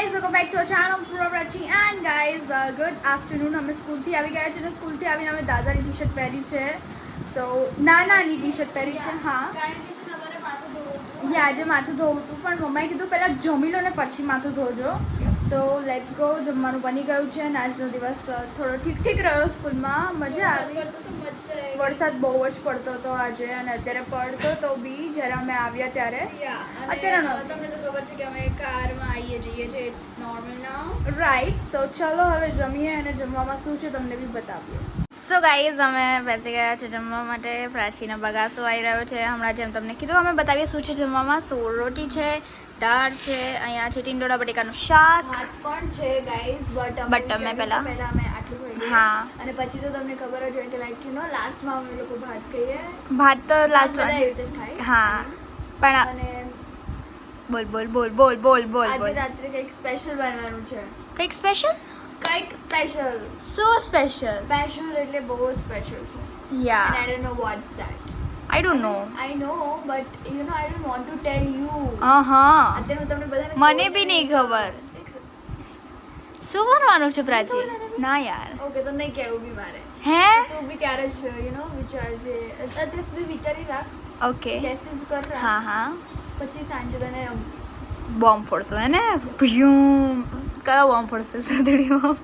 Guys welcome back to channel Proprachi and guys good afternoon અમે સ્કૂલથી આવી ગયા છે અને સ્કૂલથી આવીને અમે દાદાની ટી શર્ટ પહેરી છે. સો નાનાની ટી શર્ટ પહેરી છે હા. ને. યા આજે માથું ધોવું હતું. પણ મમ્માએ કીધું પહેલાં જમી લો ને પછી માથું ધોજો. સો લેટ્સ ગો જમવાનું બની ગયું છે અને આજનો દિવસ થોડો ઠીક ઠીક રહ્યો સ્કૂલમાં. મજા આવી. વરસાદ બહુ જ પડતો હતો આજે અને અત્યારે પડતો તો બી. જ્યારે અમે આવ્યા ત્યારે. અત્યારે તમને તો ખબર છે કે અમે કારમાં આવીએ જઈએ છીએ. It's normal now right so ચલો હવે જમીએ અને જમવામાં શું છે તમને બી બતાવીએ. સો ગાઈઝ અમે બેસી ગયા છે જમવા માટે. પ્રાચીનો બગાસો આવી રહ્યો છે. હમણાં જેમ તમને કીધું અમે બતાવીએ શું છે જમવામાં. સોળ રોટી છે દાળ છે અહીંયા છે ટીંડોળા બટેકાનું શાક. પણ છે ગાઈઝ બટ અમે પહેલા- પહેલા અમે આટલું હા. અને પછી તો તમને ખબર જ હોય કે લાઈક યુ નો લાસ્ટમાં અમે લોકો ભાત ખાઈએ. ભાત તો લાસ્ટ બધા એવી રીતે જ ખાય હા. પણ અને બોલ બોલ બોલ બોલ બોલ બોલ આજે બોલ. રાત્રે કંઈક સ્પેશિયલ બનવાનું છે. કંઈક સ્પેશિયલ કંઈક સ્પેશિયલ સો સ્પેશિયલ સ્પેશિયલ એટલે બહુ જ સ્પેશિયલ છે. Ya I don't know what's that I don't know I know but you know I don't want to tell you હા અત્યારે હું તમને બધાને મને બી નહીં ખબર. શું બનવાનું છે પ્રાચી ના યાર. ઓકે તો નહીં કહેવું બી મારે. હે? તું બી ત્યારે જ યુ નો વિચારજે અત્યારે સુધી વિચારી રાખ. ઓકે ગેસીસ કર હા હા. પછી સાંજે તને બોમ્બ ફોડશો હે ને? ભ્યુમ. કયો બોમ્બ પડશે સુધડી bomb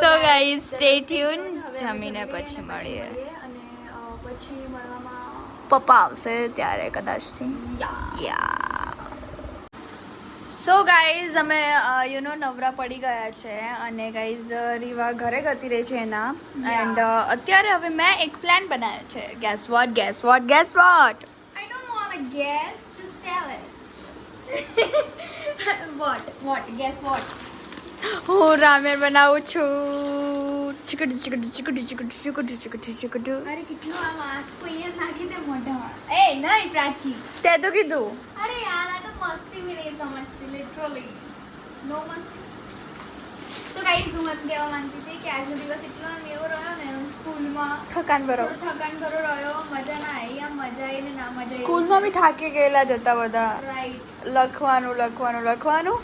so guys stay tune જમીને પછી મળીએ. અને પછી પપ્પા આવશે ત્યારે કદાચથી. યા સો ગાઈઝ અમે યુ નો નવરા પડી ગયા છે અને ગાઈઝ રીવા ઘરે ગતી રહી છે એના. એન્ડ અત્યારે હવે મેં એક પ્લાન બનાવ્યો છે. Guess what guess what guess what I don't want guess just tell tell it. What guess what હું રામેણ બનાવું છું. ચીકટુ ચીકટુ ચીકટુ ચીકટુ ચીકટુ ચીકટુ ચીકટુ અરે કેટલું આમ આખું અહીંયા નાખી દે મોઢામાં. એ નહીં પ્રાચી. તે તો કીધું. અરે યાર આ તો મસ્તી બી નહીં સમજતી લિટરલી નો મસ્તી તો ગાઈઝ હું એમ કહેવા માંગતી હતી કે આજનો દિવસ એટલો એમ એવો રહ્યો ને સ્કૂલમાં થકાન ભરો. થકાન ભરો રહ્યો મજા ના આવી આમ મજા આવી ને ના મજા આવી. સ્કૂલમાં બી થાકી ગયેલા જતા બધા. રાઈટ લખવાનું લખવાનું લખવાનું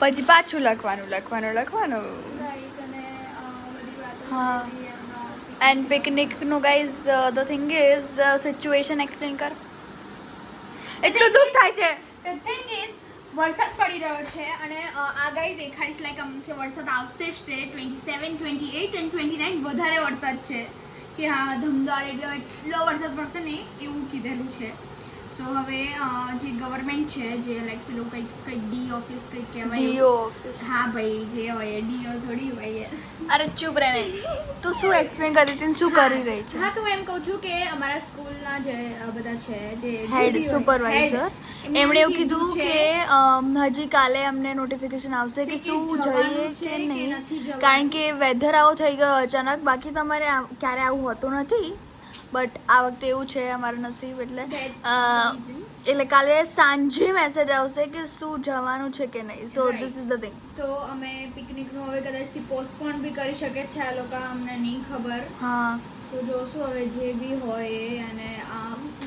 પછી પાછું લખવાનું લખવાનું લખવાનું. રાઈટ અને બધી વાતો હા. And પિકનિકનું guys the thing is the situation explain કર. એટલું દુઃખ થાય છે. ધ થિંગ is, વરસાદ પડી રહ્યો છે અને આગાહી દેખાડી છે લાઈક અમુક કે વરસાદ આવશે જ તે. Twenty seven twenty eight and twenty nine વધારે વરસાદ છે. કે હા ધમધાર એટલે એટલો વરસાદ પડશે નહીં એવું કીધેલું છે. સો હવે જે ગવર્મેન્ટ છે જે લાઈક પેલું કંઈક કંઈક ડી ઓફિસ કંઈક કહેવાય ડીઓ ઓફિસ હા ભાઈ જે હોય ડીઓ થોડી હોય. અરે ચૂપ રહે તું શું એક્સપ્લેન કરી હતી શું કરી રહી છે? હા તો એમ કહું છું કે અમારા સ્કૂલના જે બધા છે જે હેડ સુપરવાઇઝર એમણે એવું કીધું કે હજી કાલે અમને નોટિફિકેશન આવશે કે શું જોઈએ કે નહીં. કારણ કે વેધર આવો થઈ ગયો અચાનક. બાકી તમારે ક્યારે આવું હોતું નથી. બટ આ વખતે એવું છે અમારું નસીબ એટલે. એટલે કાલે સાંજે મેસેજ આવશે કે શું જવાનું છે કે નહીં. So. This is the thing so અમે પિકનિકનું હવે કદાચ પોસ્ટપોન બી કરી શકે છે આ લોકો અમને નહીં ખબર. હા. સો જોશું હવે જે બી હોય અને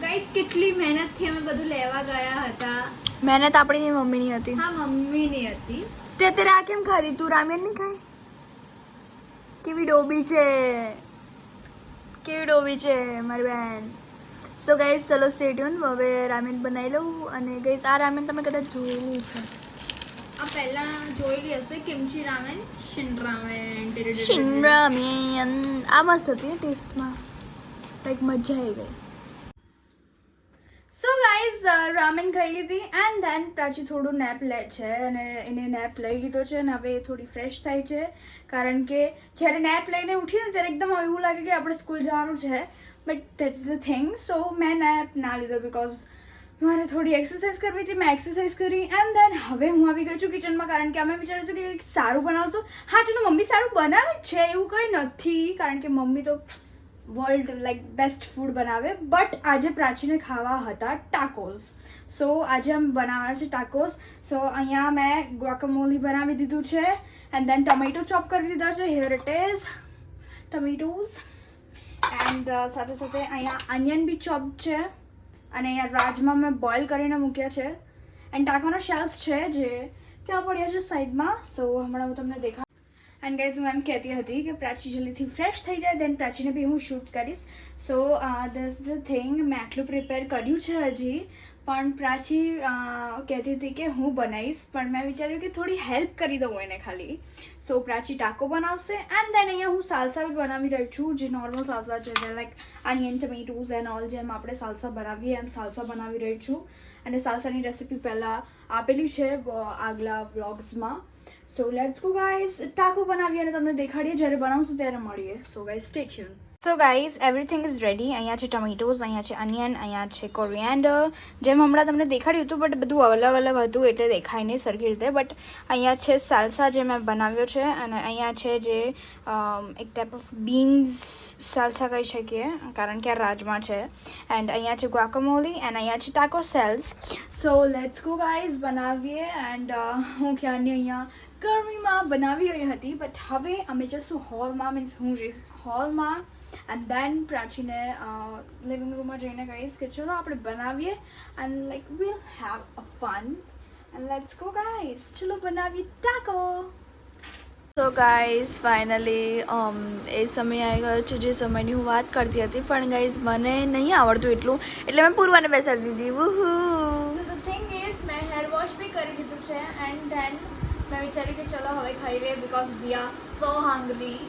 ગાઈસ કેટલી મહેનતથી અમે બધું લેવા ગયા હતા. મહેનત આપણી મમ્મીની હતી. હા મમ્મીની હતી. તે અત્યારે આ કેમ ખાધી? તું રામેન નહીં ખાય? કેવી ડોબી છે? કેવી ડોબી છે મારી બેન? સો ગાઈઝ ચલો સ્ટેડિયમ હવે રામેન બનાવી લઉં અને ગાઈઝ આ રામેન તમે કદાચ જોયેલી છે આ પહેલા જોયેલી હશે કિમચી રામેન શિન રામેન શિન રામેન. આ મસ્ત હતી ટેસ્ટમાં. કંઈક મજા આવી ગઈ. ગાઈઝ રામેન ખાઈ લીધી એન્ડ ધેન પ્રાચી થોડું નેપ લે છે અને એને નેપ લઈ લીધો છે અને હવે એ થોડી ફ્રેશ થાય છે. કારણ કે જ્યારે નેપ લઈને ઉઠી ને ત્યારે એકદમ એવું લાગે કે આપણે સ્કૂલ જવાનું છે. But that's the thing so મેં નેપ ના લીધો બિકોઝ મારે થોડી એક્સરસાઇઝ કરવી હતી. મેં એક્સરસાઇઝ કરી એન્ડ ધેન હવે હું આવી ગઈ છું કિચનમાં કારણ કે અમે વિચાર્યું હતું કે સારું બનાવશું. હા, ચલો, મમ્મી સારું બનાવે છે. એવું કંઈ નથી. કારણ કે મમ્મી તો વર્લ્ડ લાઈક બેસ્ટ ફૂડ બનાવે. બટ આજે પ્રાચીને ખાવા હતા ટાકોઝ સો આજે અમે બનાવવાના છે ટાકોઝ સો અહીંયા મેં ગોકમોલી બનાવી દીધું છે. એન્ડ દેન ટમેટો ચોપ કરી દીધા છે. Here it is tomatoes and સાથે સાથે અહીંયા અનિયન બી ચોપ છે. અને અહીંયા રાજમાં મેં બોઇલ કરીને મૂક્યા છે. એન્ડ ટાકોના શેલ્સ છે જે ત્યાં પડ્યા છે સાઈડમાં સો હમણાં હું તમને દેખાડ એન્ડ ગાઈઝ હું એમ કહેતી હતી કે પ્રાચી જલ્દીથી ફ્રેશ થઈ જાય દેન પ્રાચીને બી હું શૂટ કરીશ. સો ધસ ધ થિંગ મેં આટલું પ્રિપેર કર્યું છે હજી, પણ પ્રાચી કહેતી હતી કે હું બનાવીશ, પણ મેં વિચાર્યું કે થોડી હેલ્પ કરી દઉં એને ખાલી. સો પ્રાચી ટાકો બનાવશે એન્ડ દેન અહીંયા હું સાલસા બી બનાવી રહી છું, જે નોર્મલ સાલસા છે like onion tomatoes and all જેમ આપણે સાલસા બનાવીએ, એમ સાલસા બનાવી રહી છું. અને સાલસાની રેસીપી પહેલાં આપેલી છે આગલા વ્લોગ્સમાં. So let's go guys taco બનાવીએ અને તમને દેખાડીએ. જ્યારે બનાવશું ત્યારે મળીએ. So guys stay tune so guys everything is ready અહીંયા છે ટમેટોઝ અહીંયા છે અનિયન અહીંયા છે કોરિએન્ડર જેમ હમણાં તમને દેખાડ્યું હતું બટ બધું અલગ અલગ હતું, એટલે દેખાય નહીં સરખી રીતે. બટ અહીંયા છે સાલસા જે મેં બનાવ્યો છે, અને અહીંયા છે જે એક ટાઈપ ઓફ બીન્સ સાલસા કહી શકીએ, કારણ કે આ રાજમા છે. એન્ડ અહીંયા છે ગ્વાકમોલી એન્ડ અહીંયા છે taco shells so let's go guys બનાવીએ. એન્ડ હું ક્યારની અહીંયા ગરમીમાં બનાવી રહી હતી બટ હવે અમે જઈશું હોલમાં મીન્સ હું જઈશ હોલમાં એન્ડ દેન પ્રાચીને લિવિંગ રૂમમાં જઈને કહીશ કે ચલો આપણે બનાવીએ and like we'll have a fun and let's go guys ચલો બનાવીએ ટાકો સો ગાઈઝ ફાઇનલી એ સમય આવી ગયો છે જે સમયની હું વાત કરતી હતી. પણ ગાઈઝ મને નહીં આવડતું એટલું. એટલે મેં પૂર્વાને બેસાડી દીધી. Woohoo. So the thing is મેં હેર વોશ બી કરી દીધું છે. એન્ડ ધેન મેં વિચાર્યું કે ચલો હવે ખાઈ લઈએ because we are so hungry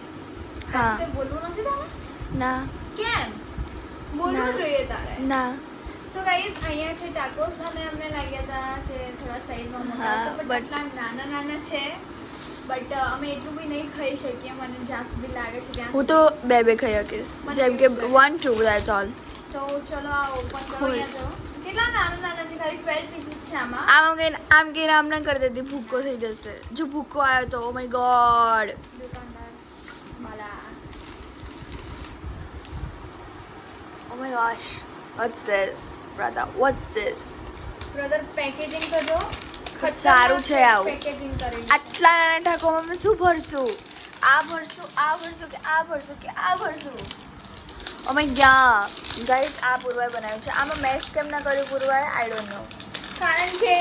હા. બોલવું નથી તારે? ના. કેમ. બોલવું જોઈએ તારે. ના. સો ગાઈઝ અહીંયા છે ટાકોસ અને અમને લાગ્યા હતા કે થોડા સાઈઝમાં મોટા બટ but- નાના નાના છે. બટ અમે એટલું બી નહીં ખાઈ શકીએ. મને જ્યાં સુધી લાગે છે ત્યાં હું તો બે બે ખાઈ શકીશ. જેમ કે વન ટુ દેટ્સ ઓલ તો ચલો આ ઓપન કરો કેટલા નાના નાના છે? ખાલી 12 પીસીસ છે આમાં. આમ કે આમ કે આમ ના કરી દેતી. ભૂક્કો થઈ જશે. જો ભૂક્કો આવ્યો તો ઓ my God oh gosh. What's this? Brother, what's this brother packaging તો જો સારું છે આવું. પેકેજિંગ કરેલું આટલા નાના ઠાકોમાં અમે શું ભરશું? આ ભરશું આ ભરશું કે આ ભરશું કે આ ભરશું? અમે ગયા ગાઈસ આ પૂર્વાએ બનાવ્યું છે. આમાં મેશ કેમ ના કર્યું પૂર્વાએ? આઈ ડોન્ટ નો કારણ કે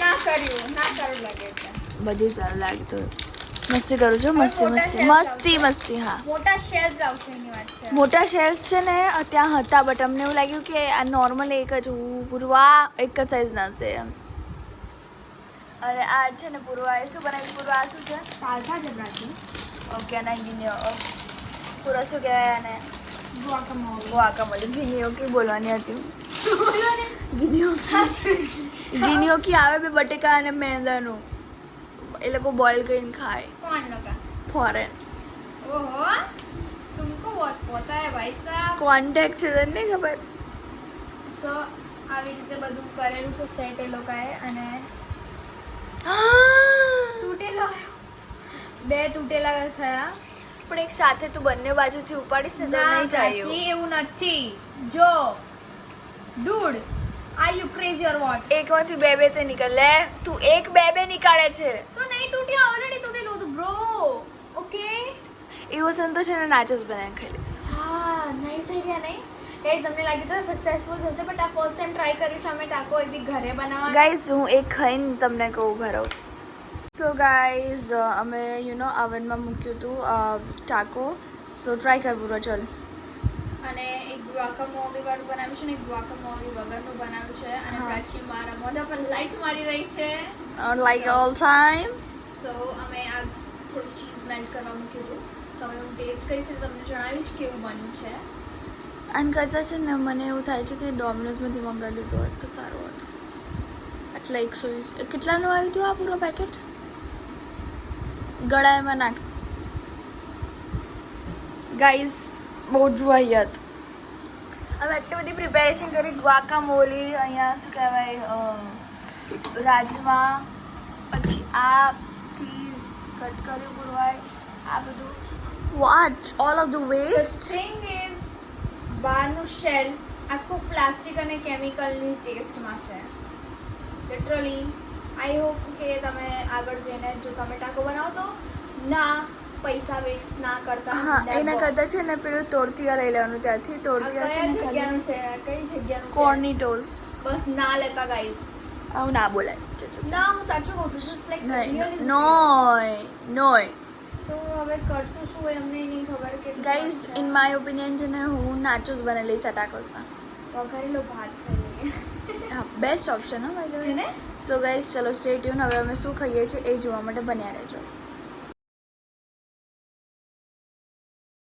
ના કર્યું ના સારું લાગે છે. બધું સારું લાગતું. મસ્તી કરું છું મસ્તી મસ્તી. મસ્તી મસ્તી હા. મોટા શેલ્સ આવશે એની વાત છે. મોટા શેલ્સ છે ને ત્યાં હતા બટ અમને એવું લાગ્યું કે આ નોર્મલ એક જ પૂર્વા એક જ સાઈઝના હશે એમ. અને આ છે ને પૂર્વા એ શું બનાવ્યું? પૂરવા આ શું છે? સાલસા છે. પ્રાચી ઓકે અને ગીનીઓ પૂરો શું કહેવાય અને ગુઆકામોલે ગુઆકામોલી ગીનીઓ કી બોલવાની હતી. ગીનીઓ ગીનીઓ કી આવે બે બટેકા અને મેંદાનું. એ લોકો બોઇલ કરીને ખાય कौन लगा ફોરેન ओहो तुमको बहुत पता है भाई साहब કોન્ટેક્ટ છે તને નહીં ખબર સો આવી રીતે બધું કરેલું છે સેટ એ લોકોએ અને તૂટેલો બે તૂટેલા થયા પણ એક સાથે તું બંને બાજુથી ઉપાડીશ ને તો ના નહીં જાય પ્રાચી એવું નથી જો dude are you crazy or what એકમાંથી બે બે તે નીકળ લે તું એક બે બે નીકાળે છે તો નહીં તૂટ્યા ઓલરેડી તૂટેલું હતું બ્રો ઓકે એવો સંતોષ અને નાચોસ બનાવીને ખાઈ લઈશું. હા નાઈસ આઈડિયા નહીં? ગાઈઝ અમને લાગ્યું તો સક્સેસફુલ થશે બટ આ ફર્સ્ટ ટાઈમ ટ્રાય કર્યું છે અમે ટાકો એ બી ઘરે બનાવવા ગાઈઝ હું એક ખાઈને તમને કહું ભરો સો ગાઈઝ અમે યુ નો અવનમાં મૂક્યું હતું ટાકો. સો ટ્રાય કરવું ચલ. અને એક ગુઆકામોલી વાળું બનાવ્યું છે ને એક ગુઆકામોલી વગરનું બનાવ્યું છે. અને. પ્રાચી મારા મોઢા પર લાઈટ મારી રહી છે. લાઈક ઓલ ટાઈમ સો અમે આ થોડું ચીઝ મેલ્ટ કરવા મૂક્યું હતું. સો હવે હું ટેસ્ટ કરીશ અને તમને જણાવીશ કેવું બન્યું છે. આન કરતાં છે ને મને એવું થાય છે કે ડોમિનોઝમાંથી મંગાવી લીધું હોત તો સારું હતું. એટલે એકસો વીસ કેટલાનું આવ્યું હતું આ પૂરો પેકેટ ગળામાં નાખ. ગાઈઝ બહુ જ વાહિયાત અમે એટલી બધી પ્રિપેરેશન કરી ગ્વાકામોલી અહીંયા શું કહેવાય રાજમા પછી આ ચીઝ કટ કર્યું પૂરવાય આ બધું what all of the waste thing is બહારનું શેલ આખું પ્લાસ્ટિક અને કેમિકલની ટેસ્ટમાં છે લિટરલી આઈ હોપ કે તમે આગળ જઈને જો તમે ટાકો બનાવો તો ના પૈસા વેસ્ટ ના કરતા હા એના કરતા છે ને પેલું તોરતિયા લઈ લેવાનું ત્યાંથી તોરતિયા છે કયા જગ્યાનું છે કઈ જગ્યાનું છે કોર્નિટોસ બસ ના લેતા ગાઈસ આવું ના બોલાય. ના હું સાચું કહું છું. Just like નોય નોય. સો હવે કરશું શું એમને નહીં ખબર કે ગાઈઝ ઇન માય ઓપિનિયન છે ને હું નાચોસ બનેલી છે ટાકોસમાં વઘારેલો ભાત ખાઈ લઈએ. હા બેસ્ટ ઓપ્શન હો ને? સો ગાઈઝ ચલો સ્ટે ટ્યુન હવે અમે શું ખાઈએ છીએ એ જોવા માટે બન્યા રહેજો.